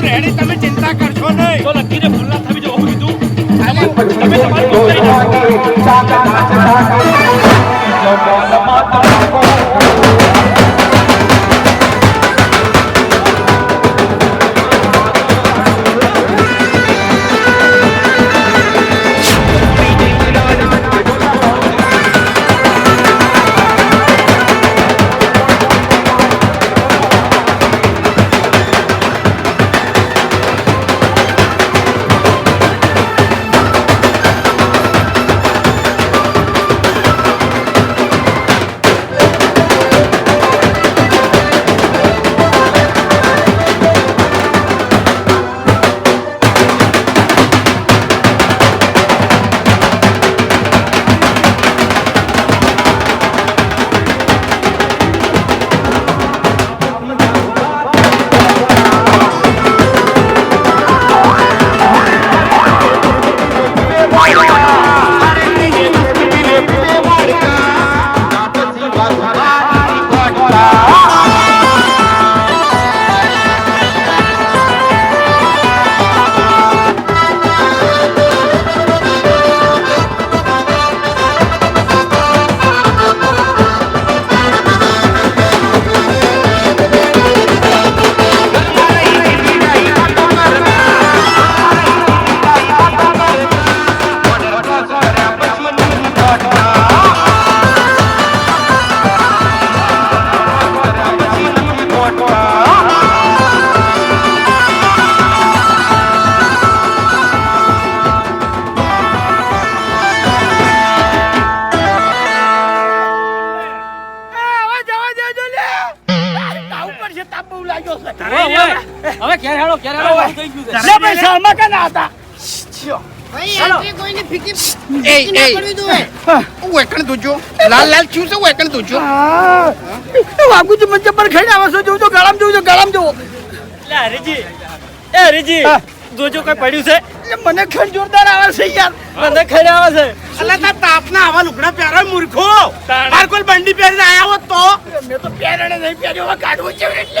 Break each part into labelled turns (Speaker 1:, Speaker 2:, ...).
Speaker 1: બધું
Speaker 2: રેડી તમે ચિંતા કરશો નહીં.
Speaker 1: તો લકીને ફૂલના થવી જો કીધું? તમે તમારી કઈ પડ્યું છે?
Speaker 2: એટલે મને ખડ જોરદાર આવે છે યાર.
Speaker 1: મને ખાઈ આવે છે.
Speaker 2: અલા તા તાપના આવા લુગડા પહેરો મૂર્ખો. માર કોઈ બંડી પહેરીને આયા હોત તો. મેં તો પહેરણે નહીં પહેર્યો હવે કાઢવું છે એટલે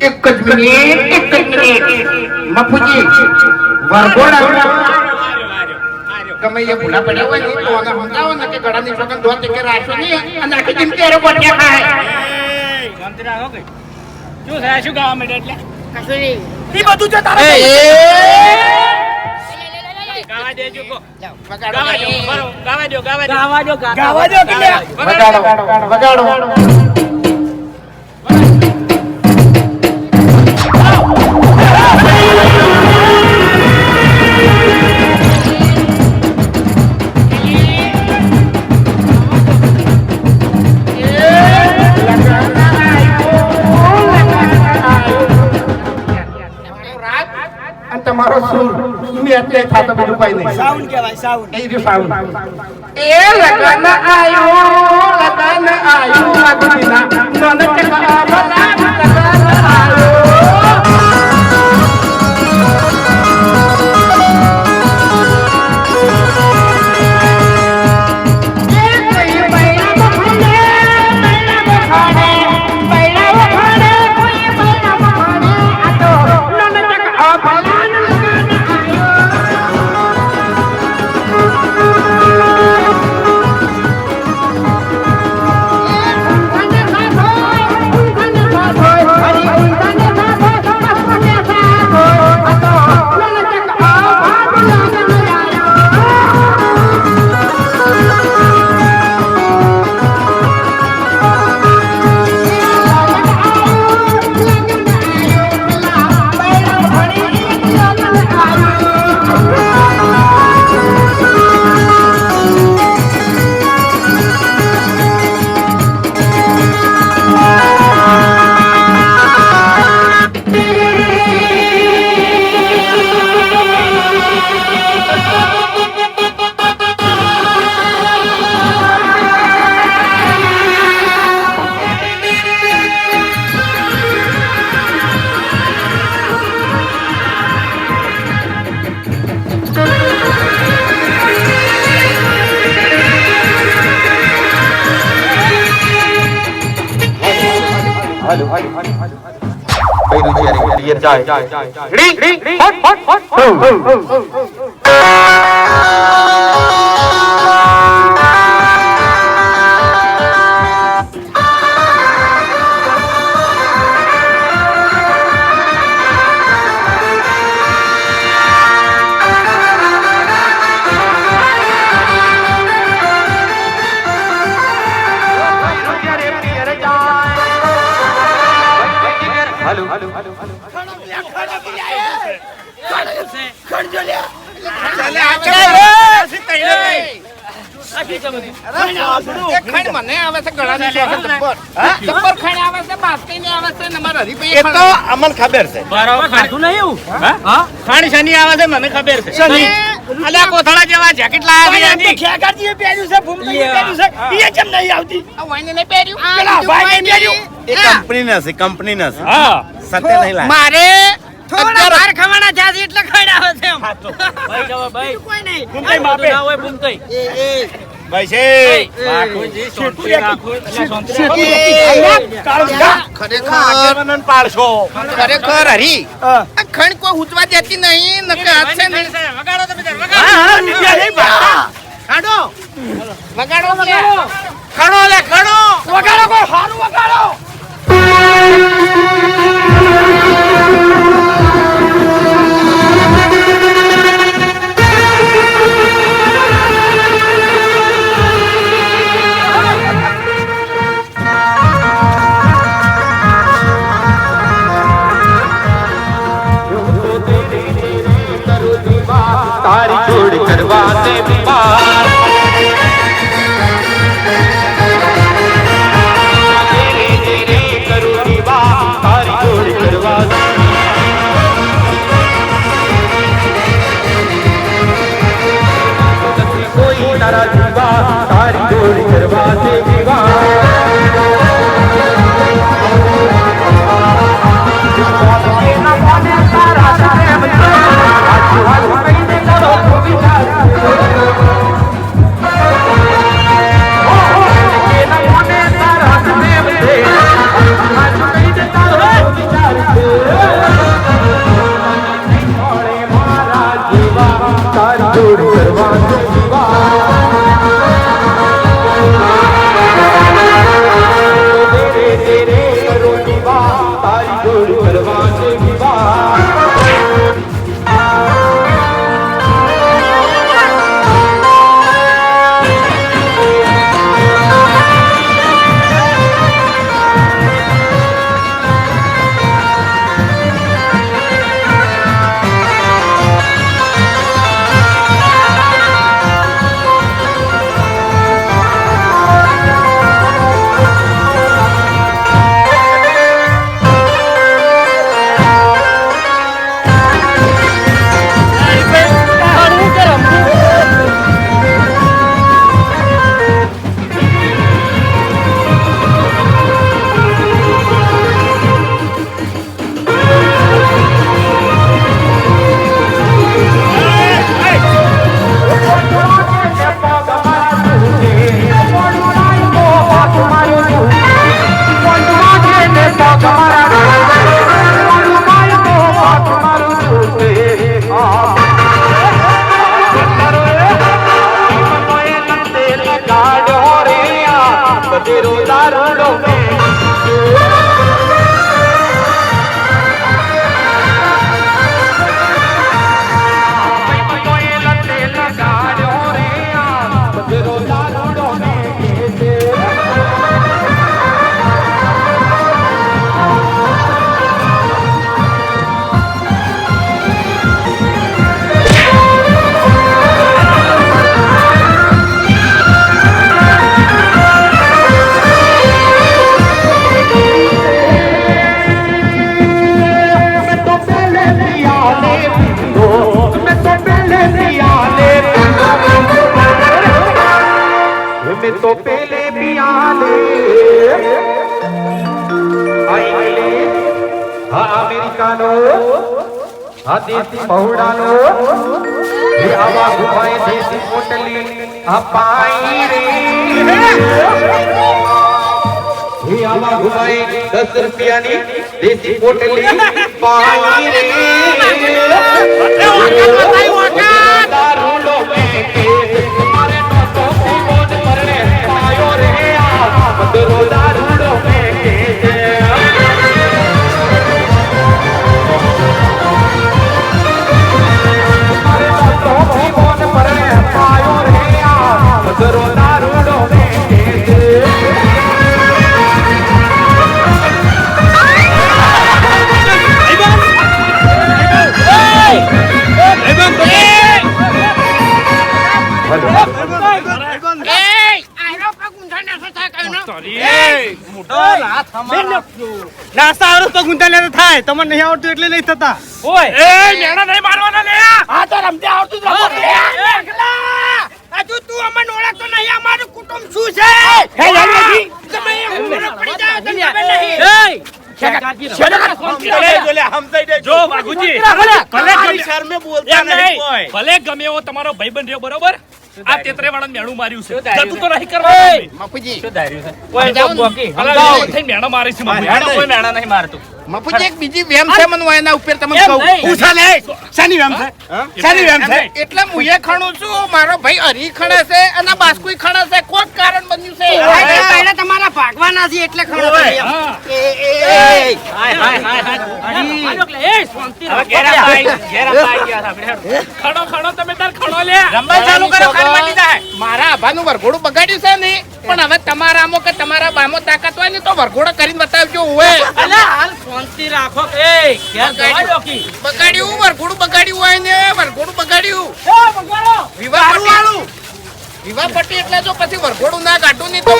Speaker 3: એક જ મિનિટ એક જ મિનિટ મફુજી વરઘોડા ગમે એ ભૂલા પડ્યા હોય ને તો આગળ સમજાવો ને કે ગળાની સોગંદ ધોતે કે રાશો નહીં અને આખી જિંદગી એરો ગોઠિયા ખાય
Speaker 1: શાંતિ રાખો કઈ શું થાય શું ગાવા માંડે એટલે
Speaker 4: કશું નહીં
Speaker 2: ઈ બધું છે તારે
Speaker 1: ગાવા દેજો કો ગાવા દો ગાવા દો ગાવા દો ગાવા દો
Speaker 2: કે
Speaker 3: વગાડો વગાડો ઉપાય નહીં
Speaker 2: સાવન કહેવાય સાવન
Speaker 3: એ જો સાવન એ લગન આયો લગન આયો લગન ના નનક આબલા
Speaker 5: લગન જ્યારે પિયર જાય રી રી હોટ હોટ
Speaker 3: એ ખણ મને આવે છે ગળાની શોખ જબ્બર. જબ્બર ખણ આવે છે, બાસ્કીની આવે છે, ને મારા હરીભાઈ
Speaker 6: એ તો અમને ખબર છે.
Speaker 7: ખાધું નહીં એવું? હા?
Speaker 6: ખાણી શની આવે છે મને ખબર છે.
Speaker 3: શની?
Speaker 6: અલ્યા કોથળા જેવા જેકેટ લાયા છે ખેગાજીએ પહેર્યું છે ભૂમતાઈએ પહેર્યું છે. એ કેમ નહીં આવતી?
Speaker 3: આ વાઈને નહીં પહેર્યું?
Speaker 6: પેલા
Speaker 3: આ
Speaker 6: ભાઈને પહેર્યું. એ કંપની ના છે કંપની ના છે.
Speaker 7: હા.
Speaker 6: સત્ય નહીં લાયા
Speaker 3: મારે
Speaker 1: થોડા બાર ખવાના થયા એટલે ખવડાવે છે
Speaker 7: ભાઈ જવા ભાઈ.
Speaker 1: કોઈ નહીં.
Speaker 7: ભૂમતાઈ બાપે ના હોય ભૂમતાઈ.
Speaker 6: ભાઈ છે
Speaker 1: એ,
Speaker 6: જા.
Speaker 3: ખરેખર હરી. ખણ કોઈ ઉચવા દેતી નહીં નકર હાથ છે ને
Speaker 6: હા હા નિત્યા નહીં પાડતા. કાઢો
Speaker 3: વગાડો કે?
Speaker 6: લે ખડો વગાડો કોઈ હારું વગાડો.
Speaker 5: બહુડાનો એ આવા ગુફાએ દેશી પોટલી અપાઈ રે.
Speaker 6: હે આવા ગુફાએ 10 રૂપિયાની દેશી પોટલી પાઈ રે. દારૂડો મેકે મારે નોટો પીવોન પરણે આયો રે આ. મધરો
Speaker 1: નહીં એટલે નહીં થતા
Speaker 7: એ મેણા નહીં મારવાના લે.
Speaker 1: આ તો રમતે આવતું જ રમો લે. હજુ તું અમને ઓળખતો નહીં. અમારું કુટુંબ શું છે? હે જાનવી તમે ઊંઘમાં પડી જાઓ તો ખબર નહીં.
Speaker 7: જો
Speaker 1: ભલે
Speaker 7: ભલે. ગમે-
Speaker 1: નહીં.
Speaker 7: નહીં. એવો તમારો ભાઈબંધ રહ્યો બરોબર? આ તેતરે વાળા મેણું માર્યું છે. જતું તો નહીં
Speaker 3: મફુજી
Speaker 7: થઈને મેણો મારે છે મમ્મી.
Speaker 3: મફુજી એક બીજી વેમ છે મને એના ઉપર તમને કહું
Speaker 1: પૂછા લે શાની વેમ છે શાની વેમ છે
Speaker 7: નહીં.
Speaker 3: એટલે મુએ ખણું છું મારો ભાઈ હરી ખણે છે અને બાસ્કુઈ ખણે છે. કોક કારણ બન્યું છે.
Speaker 1: તમારા ભાગવાના એટલે. એ.
Speaker 7: ખડો ખડો તમે તાર ખડો લે
Speaker 1: ચાલુ કરો
Speaker 3: મારા આભાનું વરઘોડું બગાડ્યું છે ને. પણ હવે તમારા આમો કે તમારા બામો તાકાત હોય ને તો વરઘોડો કરીને બતાવજો હોય બગાડ્યું. વરઘોડું બગાડ્યું હોય ને વરઘોડું બગાડ્યું. વિવાહ પટ્ટી. વિવાહ પટી એટલે જો પછી વરઘોડું ના કાઢું નહીં તો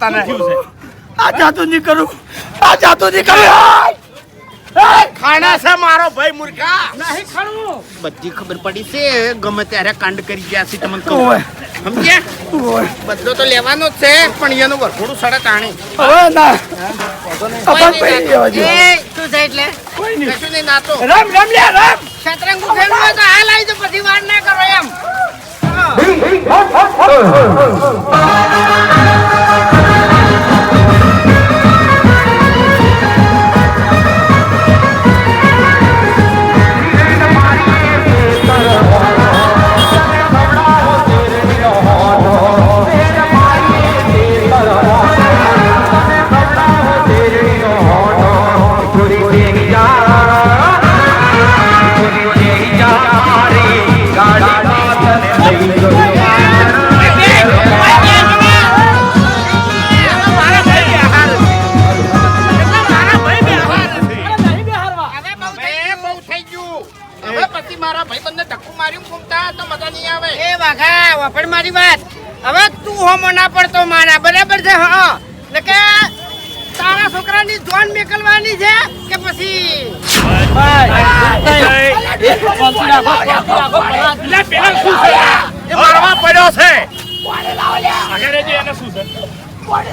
Speaker 1: તને આ જાતું નહીં કરું. આ જાતું નહીં કરું. હાય! છે મારો ભાઈ મૂર્ખા.
Speaker 3: બધી ખબર પડી છે. ગમે ત્યારે કાંડ કરી ગયા છે તમને કહું સમજ્યા?
Speaker 1: ઓય.
Speaker 3: બધો તો લેવાનો જ છે પણ એનું વરઘોડું સડક આણી.
Speaker 1: હવે ના. અપન પડી ગયો હજુ.
Speaker 3: નાતો. એ, શું છે એટલે? કશું નહીં નાતો.
Speaker 1: રમ રમ લે રમ.
Speaker 3: શતરંગ ખેલવું તો હાલ આવી તો પછી વાર ના કરો એમ. હવે
Speaker 1: હોમો ના પડતો માના બરાબર છે? હા. એટલે
Speaker 6: કે તારા છોકરાની જોન મેકલવાની છે કે પછી?
Speaker 7: છે?
Speaker 6: મારવા પડ્યો છે.
Speaker 7: એને શું છે?
Speaker 6: પાણી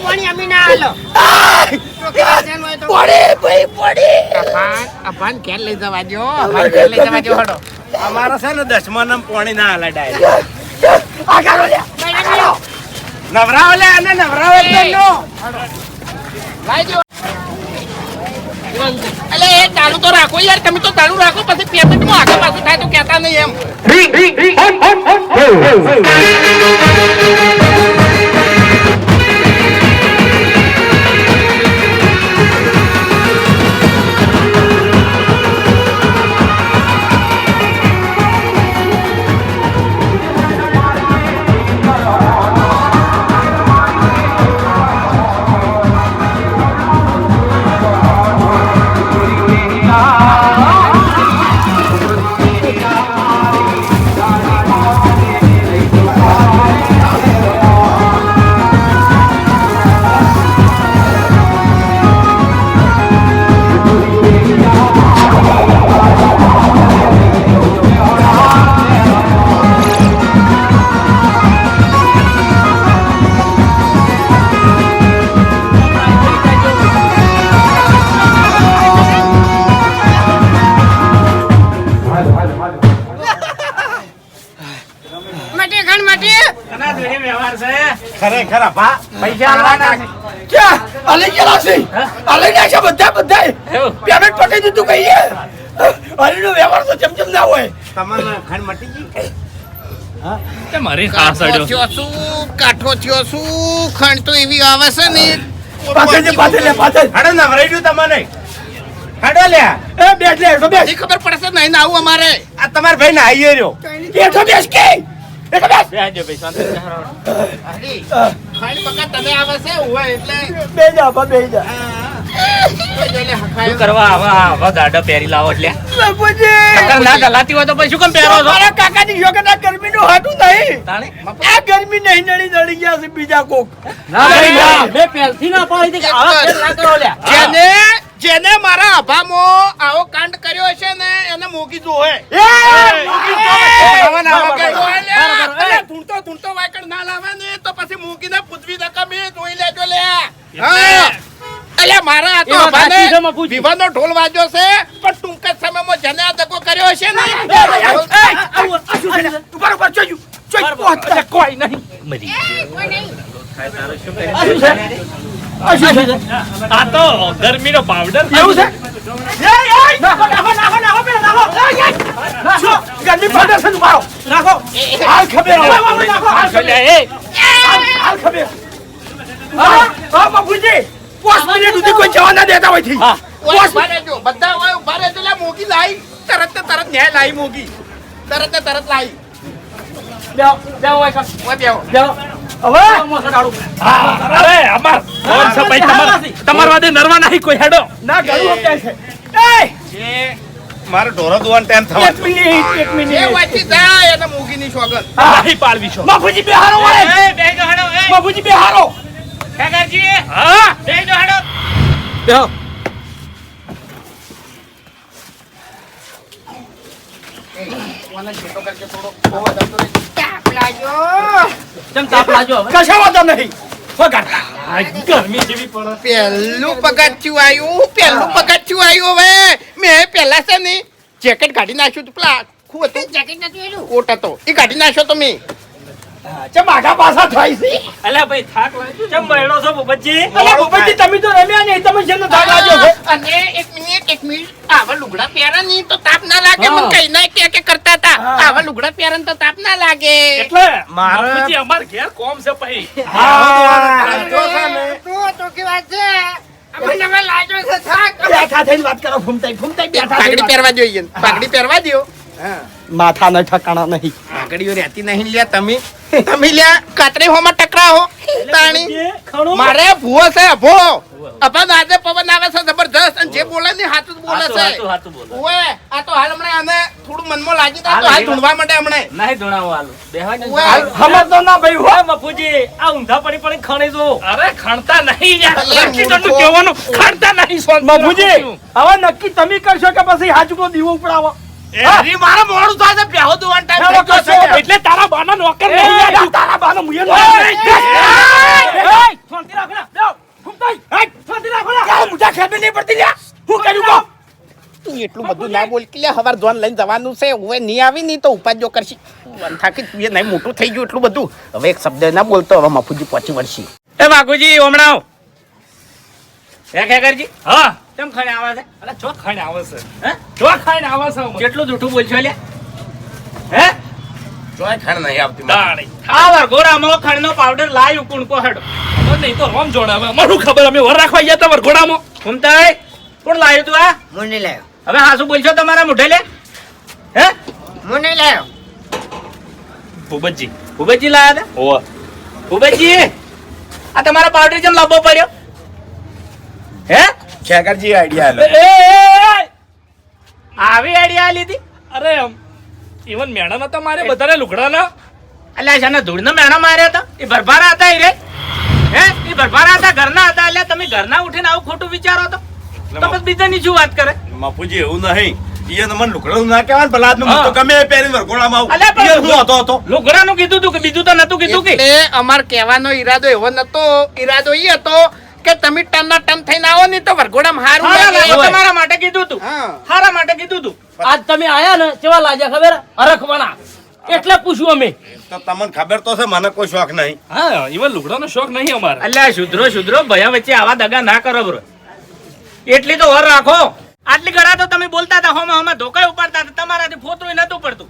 Speaker 6: પાણી અમે ના હાલો ને હોય તો
Speaker 3: અભાન અભાન ઘેર લઈ જવા દો અભાન ઘેર લઈ જવા દો હડો
Speaker 2: અમારે છે ને દસમાના પોણી ના હાલે ડાયરેક્ટ
Speaker 6: બરાબર.
Speaker 2: નવરાવ લે અને નવરાવ એકદમ નો
Speaker 3: અલે એ ચાલુ તો રાખો યાર તમે તો ચાલુ રાખો પછી પેમેન્ટમાં આગળ પાછું થાય તો કહેતા નહીં એમ
Speaker 2: ખરેખર અભા પૈસા આલવાના
Speaker 6: ક્યાં અલી ગયેલા છે? અલી ના છે બધા બધા? પેમેન્ટ પટી દીધું કહીએ અલીનો વ્યવહાર તો જેમ જેમ ના હોય.
Speaker 2: તમારે ખંડ મટી ગઈ
Speaker 7: તે મારી ખાસ અડ્યો
Speaker 3: થયો શું કાઠો થયો શું ખંડ તો એવી આવે છે ને.
Speaker 6: પાછળ પાછળ લે પાછળ.
Speaker 2: હડો નવરાઈ ગયું તમને હડો લ્યા
Speaker 6: એ બેઠ લે બેઠો બેઠ
Speaker 3: ખબર પડશે નહીં ને આવું અમારે.
Speaker 2: આ તમારા ભાઈ ને આવી રહ્યો.
Speaker 6: બેઠો બેસ કે. બેઠો બેઠ
Speaker 7: બેહજો ભાઈ શાંતિ
Speaker 3: હરી, ખંડ બકા તને આવે છે હોય એટલે
Speaker 6: બે જા બા બે જા
Speaker 3: કોઈ જોઈને હખાયો.
Speaker 7: શું કરવા આવા આવા ગાડા પહેરી લાવો એટલે.
Speaker 6: બાપુજી
Speaker 7: નકર ના ગલાતી હોય તો પછી શું કેમ પહેરો છો?
Speaker 6: મારા કાકાની છોકરા ગરમીનું હાટું નહીં.
Speaker 7: તાણે?
Speaker 6: આ ગરમી નહીં નડી નડી ગયા છે બીજા કોક.
Speaker 3: જેને જેને મારા અભામાં આવો કાંડ કર્યો છે ને એને મોગી જોહે હે. ધૂણતો ધૂણતો વાયકડ ના લાવે ને તો પછી મૂકીને પૂછવી નકામી જોઈ લેજો લે. એટલે મારા આ તો અભાને વિવાનો ઢોલ વાજ્યો છે પણ ટૂંક જ સમયમાં જેને આ દગો કર્યો છે ને
Speaker 6: ઉપર ઉપર જોયું
Speaker 7: કોઈ નહીં. મરી આ તો ગરમીનો પાવડર
Speaker 6: એવું છે? નાખો નાખો નાખો નાખો પેલા નાખો. ગરમી પડે છે મારો? નાખો. હાલ ખબર. નાખો હાલ ખબર. હાલ ખબર. હા? હા બાપુજી. પોસ્ટ મિનિટ સુધી કોઈ જવા ના દેતા
Speaker 3: હોયથી. બધા હોય ઊભા રહેજો. લે મોગી લાઈ. તરત ને તરત ન્યાય લાઈ મોગી તરત ને તરત લાઈ. ઓય બેહો
Speaker 6: હવે?
Speaker 7: અરે અમાર કોણ છે ભાઈ તમાર તમાર વાદે નરવા નહીં કોઈ હેડો.
Speaker 6: ના ઘરું સમજાય છે. એ!
Speaker 2: મારે ઢોરા દુવાન ટાઈમ થવા
Speaker 6: એક મિનિટ એક મિનિટ.
Speaker 3: એ વાચી જાય એને મોગીની સોગંદ.
Speaker 7: નહીં પાડવી છો.
Speaker 6: બાપુજી બેહારો વાળે. એ બે
Speaker 7: હા
Speaker 6: બેહો કશા વાંધો નહીં વગાડ
Speaker 7: આ ગરમી જેવી પડે
Speaker 3: પહેલું પગથિયું આવ્યું પહેલું પગથિયું આવ્યું હવે મેં પહેલા છે ને જેકેટ કાઢી નાખ્યું પેલા આખું હતું. જેકેટ નથી કોટ હતો. એ કાઢી નાખ્યો તો મેં.
Speaker 6: ચમ આગા પાછા થાય છે?
Speaker 7: અલ્યા ભાઈ થાક લાગ્યો ચમ બહેડો છો બબજી
Speaker 6: અલા બાપુજી તમે તો રમ્યા નહીં તમે છે થાક લાગ્યો છે?
Speaker 3: અને એક મિનિટ એક મિનિટ. આવા લુગડા પહેરા નહીં તો તાપ ના લાગે. મને કઈ ના કે કે કરતા હતા. આવા લુગડા પહેરા તો તાપ ના લાગે.
Speaker 7: એટલે
Speaker 2: મારે-
Speaker 7: પછી અમાર ઘેર કોમ છે ભાઈ.
Speaker 2: જો છે ને.
Speaker 6: બેઠા થઈને વાત કરો ફૂમતાઈ ફૂમતાઈ બેઠા
Speaker 3: પહેરવા જોઈએ. પાઘડી પહેરવા દો
Speaker 6: માથા ન ઠકાણા નહીં.
Speaker 3: પાઘડીઓ રહેતી નહીં લ્યા તમે. તમે લ્યા કાતરી હોમાં ટકરા હો તાણી. મારે ભૂવો છે ભો અપન આજે પવન આવે છે જબરજસ્ત. અને જે બોલે ને હાથું જ બોલે છે.
Speaker 8: હાચું, હાચું બોલે.
Speaker 3: ઓવે આ તો હાલ હમણાં આને થોડું મનમાં લાગી તો
Speaker 8: હાલ
Speaker 3: ઢૂંઢવા માંડે હમણાં.
Speaker 8: નહીં ધોણાવું હાલ. બેહવા. હાલ.
Speaker 6: સમજતો ના ભાઈ
Speaker 8: હોય મફુજી, આ ઊંધા પડી પડી ખણી જો.
Speaker 7: અરે ખણતા નહીં યાર.
Speaker 3: મૂર્ખો.
Speaker 7: તને કહેવાનું. ખણતા નહીં સોન
Speaker 6: બાપુજી હવે નક્કી તમે કરશો કે પછી હાજુનો દીવો ઉપડાવો?
Speaker 3: હરી મારા મોડું થાય છે બેહો દુવાન ટાઈમ થઈ ગયો છે
Speaker 7: એટલે તારા બાના નોકર નહીં યાર.
Speaker 6: તારા બાનો મુયે નો. શાંતિ રાખો ને, બેહો. ઘૂમતાઈ, શાંતિ રાખો ને.
Speaker 3: ક્યાં મુજા ખબર નહીં પડતી લ્યા
Speaker 6: હું કર્યું કહો?
Speaker 3: તું એટલું બધું ના બોલ કે હવાર જોન લઈને જવાનું છે હવે નહીં આવી નહીં તો ઉપાજો કરશી થાકી તું એ નહીં મોટું થઈ ગયું એટલું બધું હવે એક શબ્દ ના બોલતો હવે મફુજી પહોંચી વળશી
Speaker 8: એ હમણાં આવો. હે ખેકરજી?
Speaker 7: હા
Speaker 8: કેમ ખણી આવે છે?
Speaker 7: અલા ચો ખાઈને આવે છે
Speaker 8: હે?
Speaker 7: ચો ખાઈને આવે છે
Speaker 8: કેટલું જૂઠું બોલશો લે હે?
Speaker 2: જોય ખાણ નહીં આવતી
Speaker 7: દાણી.
Speaker 8: વરઘોડામાં ખણનો પાવડર લાયો કુણકો હેડો.
Speaker 7: ખબર નહીં તો રોમ જોડે હવે ખબર અમે વર રાખવા ગયા તા વરઘોડામાં
Speaker 8: ઘૂમતાઈ, કોણ લાયું તું આ?
Speaker 1: હું નહીં લાયો
Speaker 8: હવે હાસુ બોલશો તમારા મોઢે લે? હે?
Speaker 1: હું નહીં લાયો
Speaker 7: ભૂપતજી
Speaker 8: ભૂપતજી લાયા હતા?
Speaker 7: ઓવા
Speaker 8: ભૂપતજી, આ તમારા પાવડર કેમ લાંબો પડ્યો હે?
Speaker 2: ખેકરજી આઈડિયા
Speaker 7: એ, એ, એ, એ.
Speaker 8: આવી આઈડિયા લીધી
Speaker 7: અરે ઇવન મેણા નતા મારે બધાને લુગડાના.
Speaker 8: અલ્યા શાને ધૂળનો મેણા માર્યા હતા. એ ભરભારા હતા ઈ રે. હે? એ ભરભારા હતા ઘરના હતા. એટલે તમે ઘરના ઉઠીને આવું ખોટું વિચારો તો. તો પછી બીજાની શું વાત કરે?
Speaker 2: મફુજી એવું નહીં. ઈએ તો મને લુકડું ના કહેવાય બલાદનું તો. ગમે એ વરઘોડામાં આવું.
Speaker 8: અલ્યા
Speaker 2: હું હતો હતો.
Speaker 8: લુગડાનું કીધું તું કે બીજું તો નતું કીધું કે?
Speaker 3: એટલે અમાર કહેવાનો ઈરાદો એવો નતો ઈરાદો ઈ હતો કે તમે ટનના ટન થઈને આવો ને તો વરઘોડામાં હારું
Speaker 8: તમારા માટે કીધું તું.
Speaker 3: હા.
Speaker 8: હારા માટે કીધું તું.
Speaker 4: આજ તમે આયા ને કેવા લાગ્યા ખબર? અરખવાના એટલે પૂછ્યું અમે.
Speaker 2: તો તમને ખબર તો છે મને કોઈ શોખ નહીં.
Speaker 7: હા ઇવન લુગડાનો શોખ નહીં અમારે.
Speaker 8: અલ્યા શુદ્રો શુદ્રો ભયા વચ્ચે આવા દગા ના કરો બ્રો. એટલી તો વર રાખો. આટલી ગળા તો તમે બોલતા હતા હોમાં હોમાં ધોકાય ઉપાડતા હતા. તમારાથી ફોતરું નતું પડતું.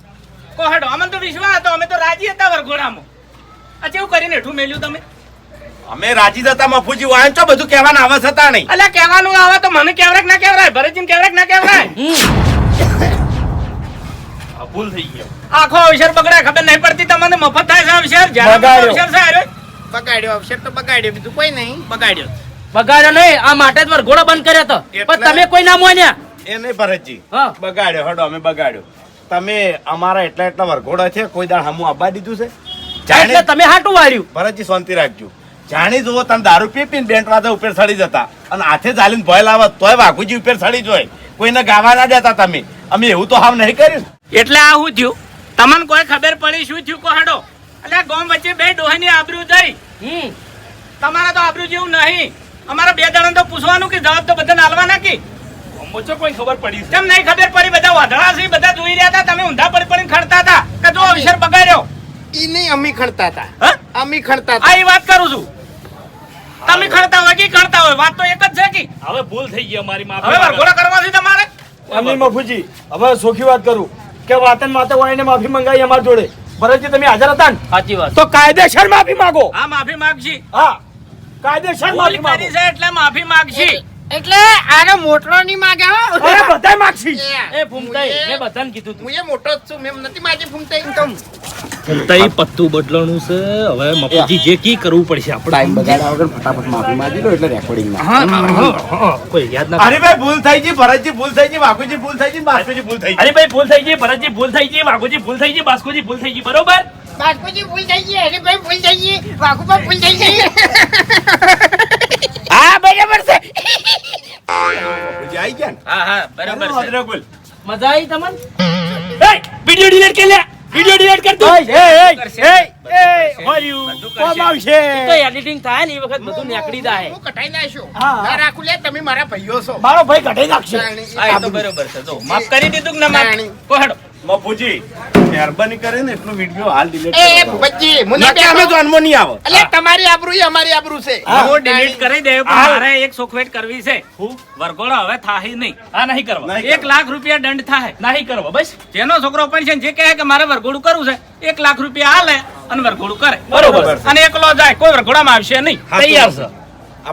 Speaker 8: કોહડો અમને તો વિશ્વાસ હતો અમે તો રાજી હતા વરઘોડામાં. આ કેવું કરીને હેઠું મેલ્યું તમે?
Speaker 2: અમે રાજી થતા મફુજી વાંચો બધું કહેવાના આવે છતાં નહીં.
Speaker 8: અલ્યા કહેવાનું આવે તો મને કેવરાક ના કેવરાય ભરતજી કેવરાક ના કેવરાય
Speaker 7: ભૂલ થઈ ગયો
Speaker 8: આખો અવસર બગડે ખબર નહીં પડતી તમને મફત થાય છે અવસર? જ્યારે
Speaker 6: બગાડ્યો.
Speaker 8: અવસર છે હારે.
Speaker 3: બગાડ્યો અવસર તો બગાડ્યો બીજું કોઈ નહીં.
Speaker 8: બગાડ્યો.
Speaker 4: બગાડ્યો નહીં આ માટે જ ઘોડો બંધ કર્યો
Speaker 2: તો
Speaker 4: પણ તમે કોઈ ના મોન્યા
Speaker 2: એ નહીં ભરતજી.
Speaker 4: હા.
Speaker 2: બગાડ્યો હડો અમે બગાડ્યો. તમે અમારા એટલા એટલા વરઘોડા છે કોઈ દાડ હમું આપવા દીધું છે?
Speaker 4: એટલે તમે હાટું વાળ્યું
Speaker 2: ભરતજી શાંતિ રાખજો. જાણી જુઓ તમે દારૂ પી પીને બેન્ટ વાજા ઉપર સડી જતા. અને હાથે ચાલીને ભય લાવત તોય વાઘુજી ઉપર સડી જોય કોઈને ગાવા ના દેતા તમે. અમે એવું તો હાવ નહીં કર્યું.
Speaker 8: એટલે આ શું થયું? તમને કોઈ ખબર પડી શું થયું કોહડો? એટલે અલ્યા ગામ વચ્ચે બે ડોહીની આબરૂ જઈ
Speaker 4: હમ.
Speaker 8: તમારા તો આબરૂ જેવું નહીં. અમારા બે જણા તો પૂછવાનું કે જવાબ તો બધાને આલવાના કે
Speaker 7: મોચો કોઈ ખબર પડી તેમ
Speaker 8: કેમ નહીં ખબર પડી? બધા વાદળા છે બધા જોઈ રહ્યા હતા. તમે ઊંધા પડી પડીને ખડતા હતા. કે જો અવસર બગાડ્યો.
Speaker 3: ઈ નહીં અમી ખણતા હતા.
Speaker 8: હા?
Speaker 3: અમી ખણતા
Speaker 8: આ
Speaker 3: હતા
Speaker 8: એ વાત કરું છું. તમે ખડતા હોય કે કરતા હોય વાત તો એક જ છે કે?
Speaker 7: હવે ભૂલ થઈ ગઈ અમારી માફી
Speaker 8: હવે
Speaker 7: માંગો.
Speaker 8: વરઘોડા કરવા છે તમારે?
Speaker 6: અમી મફુજી હવે સોખી વાત કરું કે વાતન માતે વાઈને માફી મંગાઈ અમાર જોડે. ભરતજી તમે હાજર હતા ને?
Speaker 4: સાચી વાત.
Speaker 6: તો કાયદેસર માફી માંગો.
Speaker 8: હા માફી માંગજી
Speaker 6: હા કાયદેસર માફી
Speaker 8: કરી
Speaker 6: માંગો.
Speaker 8: છે એટલે માફી માંગજી
Speaker 3: એટલે આને મોટલો નહીં માગે હો.
Speaker 6: અરે બધાય માગશી.
Speaker 4: એ ફૂમતાઈ મેં બધાને કીધું તું.
Speaker 3: હું એ મોટો જ છું મેં નથી માગી ફૂમતાઈ. તો
Speaker 7: તઈ પત્તું બદલવાનું છે હવે મફુજી જે કી કરવું પડશે આપણે
Speaker 3: ટાઈમ બગાડ્યા વગર ફટાફટ માફી માંગી લો એટલે રેકોર્ડિંગ
Speaker 7: હા, કોઈ યાદ ના
Speaker 2: અરે ભાઈ ભૂલ થઈ ગઈ ભરતજી ભૂલ થઈ ગઈ વાઘુજી ભૂલ થઈ ગઈ બાસ્કુજી ભૂલ થઈ ગઈ
Speaker 7: અરે ભાઈ ભૂલ થઈ ગઈ ભરતજી ભૂલ થઈ ગઈ વાઘુજી ભૂલ થઈ ગઈ બાસ્કુજી ભૂલ થઈ ગઈ બરોબર
Speaker 1: બાસ્કુજી ભૂલ થઈ ગઈ હરીભાઈ ભૂલ થઈ ગઈ વાઘુબા ભૂલ થઈ ગઈ
Speaker 3: હા બરાબર છે
Speaker 2: આઈ ગયા
Speaker 8: હા હા બરાબર છે
Speaker 4: મજા આવી તમને
Speaker 7: વિડિયો ડિલીટ કરી લે વિડિયો ડિલીટ કર તું.
Speaker 6: એ એ એ
Speaker 8: કરશે.
Speaker 6: કોમ આવશે.
Speaker 4: તો એડિટિંગ થાય ને એ વખત બધું નીકળી જાય.
Speaker 3: હું કટાઈ નાખ્યો
Speaker 6: હા.
Speaker 3: ના રાખું લે તમે મારા ભાઈઓ છો.
Speaker 6: મારો ભાઈ કટાઈ નાખશે.
Speaker 8: આ તો બરોબર છે. જો માફ કરી દીધું કે ના માફ?
Speaker 3: જાણી.
Speaker 2: મફુજી મહેરબાની કરીને એટલો વીડિયો હાલ ડિલીટ
Speaker 3: એ
Speaker 2: કરો
Speaker 3: મને
Speaker 2: કે અમે જોનમાં નહીં આવો.
Speaker 3: એટલે તમારી આબરૂ એ અમારી આબરૂ છે.
Speaker 8: હું. ડિલીટ કરી દે પણ મારે એક સોખવેટ કરવી છે. વરઘોડો હવે થાહી નહીં.
Speaker 7: આ નહીં કરવા.
Speaker 8: એક લાખ રૂપિયા દંડ થાય
Speaker 7: નહીં કરવા બસ.
Speaker 8: જેનો છોકરો પણ છે જે કહે કે મારે વરઘોડું કરવું છે એક લાખ રૂપિયા હાલે અને વરઘોડું કરે.
Speaker 7: બરોબર.
Speaker 8: અને એકલો જાય કોઈ વરઘોડામાં આવશે નહીં.
Speaker 7: તૈયાર છે.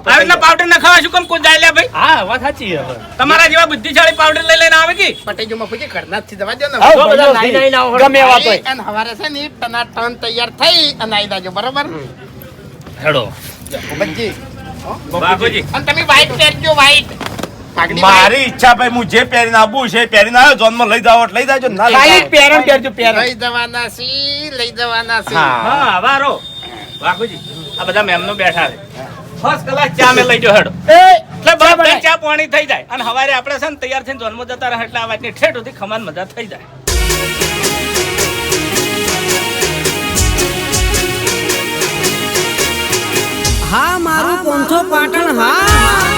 Speaker 8: રીતના પાવડર નખાવા શું કોણ કોઈ જાય લે ભાઈ?
Speaker 7: હા વાત સાચી હવે.
Speaker 8: તમારા જેવા બુદ્ધિશાળી પાવડર લઈ લઈને આવે કે?
Speaker 3: પટેજો માં ઘરના જ થી જવા દો ને.
Speaker 6: આવ
Speaker 4: બધા નાઈ નાઈ ના હોય.
Speaker 6: ગમે એવા તોય
Speaker 3: અને હવારે છે ને તના ટન તૈયાર થઈ અને આઈ દાજો બરોબર?
Speaker 7: હેડો.
Speaker 3: ભૂપતજી
Speaker 8: બાપુજી.
Speaker 3: અને તમે વાઈટ પહેરજો, વાઈટ
Speaker 2: મારી ઈચ્છા ભાઈ હું જે પહેરીને આવું છે પહેરીને આવ્યો જોનમાં લઈ જાવ એટલે લઈ જાજો ના લઈ
Speaker 6: પહેરણ
Speaker 2: જાઓ.
Speaker 6: પહેરજો પહેરણ
Speaker 3: લઈ જવાના સી લઈ જવાના સી.
Speaker 2: હા.
Speaker 8: વારો. બાપુજી આ બધા મેમનો બેઠા છે. ફર્સ્ટ ક્લાસ ચા મે લઈ જો હેડો.
Speaker 6: એટલે
Speaker 8: એટલે બધા ચા પાણી થઈ જાય. અને હવારે આપણે છે ને તૈયાર થઈને જન્મ જતા રહે એટલે આ વાતની ઠેઠ સુધી ખમાન મજા થઈ જાય.
Speaker 9: હા મારું પોંચો પાટણ હા.